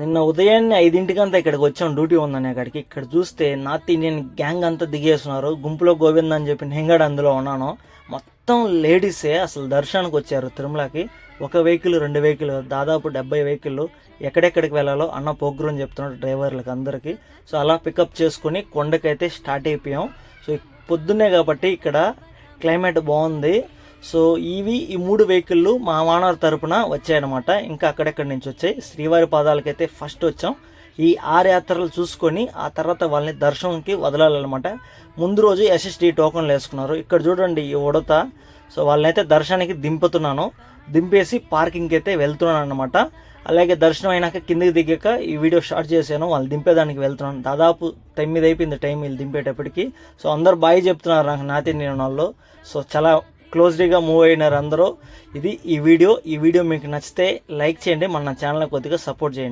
నిన్న ఉదయాన్నే ఐదింటికంతా ఇక్కడికి వచ్చాం. డ్యూటీ ఉందని అక్కడికి. ఇక్కడ చూస్తే నార్త్ ఇండియన్ గ్యాంగ్ అంతా దిగేస్తున్నారు. గుంపులో గోవింద్ అని చెప్పి నేను కూడా అందులో ఉన్నాను. మొత్తం లేడీసే అసలు దర్శనానికి వచ్చారు తిరుమలకి. ఒక వెహికల్ రెండు వెహికల్ దాదాపు డెబ్బై వెహికల్ ఎక్కడెక్కడికి వెళ్ళాలో అన్న పోగ్రం చెప్తున్నాడు డ్రైవర్లకు అందరికీ. సో అలా పికప్ చేసుకుని కొండకైతే స్టార్ట్ అయిపోయాం. సో పొద్దున్నే కాబట్టి ఇక్కడ క్లైమేట్ బాగుంది. సో ఇవి ఈ మూడు వెహికల్లు మా మానవ తరపున వచ్చాయన్నమాట. ఇంకా అక్కడెక్కడి నుంచి వచ్చాయి? శ్రీవారి పాదాలకైతే ఫస్ట్ వచ్చాం. ఈ ఆరు యాత్రలు చూసుకొని ఆ తర్వాత వాళ్ళని దర్శనంకి వదలాలన్నమాట. ముందు రోజు ఎస్ఎస్డి టోకన్లు వేసుకున్నారు. ఇక్కడ చూడండి ఈ ఉడత. సో వాళ్ళనైతే దర్శనానికి దింపుతున్నాను. దింపేసి పార్కింగ్కి అయితే వెళ్తున్నాను అనమాట అలాగే దర్శనం అయినాక కిందికి దిగాక ఈ వీడియో షార్ట్ చేశాను. వాళ్ళు దింపేదానికి వెళ్తున్నాను. దాదాపు తొమ్మిది అయిపోయింది టైం వీళ్ళు దింపేటప్పటికి. సో అందరు బాయ్ చెప్తున్నారు నాకు నాతి నేను వాళ్ళు. సో చాలా క్లోజ్లీగా మూవ్ అయినారు అందరూ ఇది ఈ వీడియో. ఈ వీడియో మీకు నచ్చితే లైక్ చేయండి. మన ఛానల్ కొద్దిగా సపోర్ట్ చేయండి.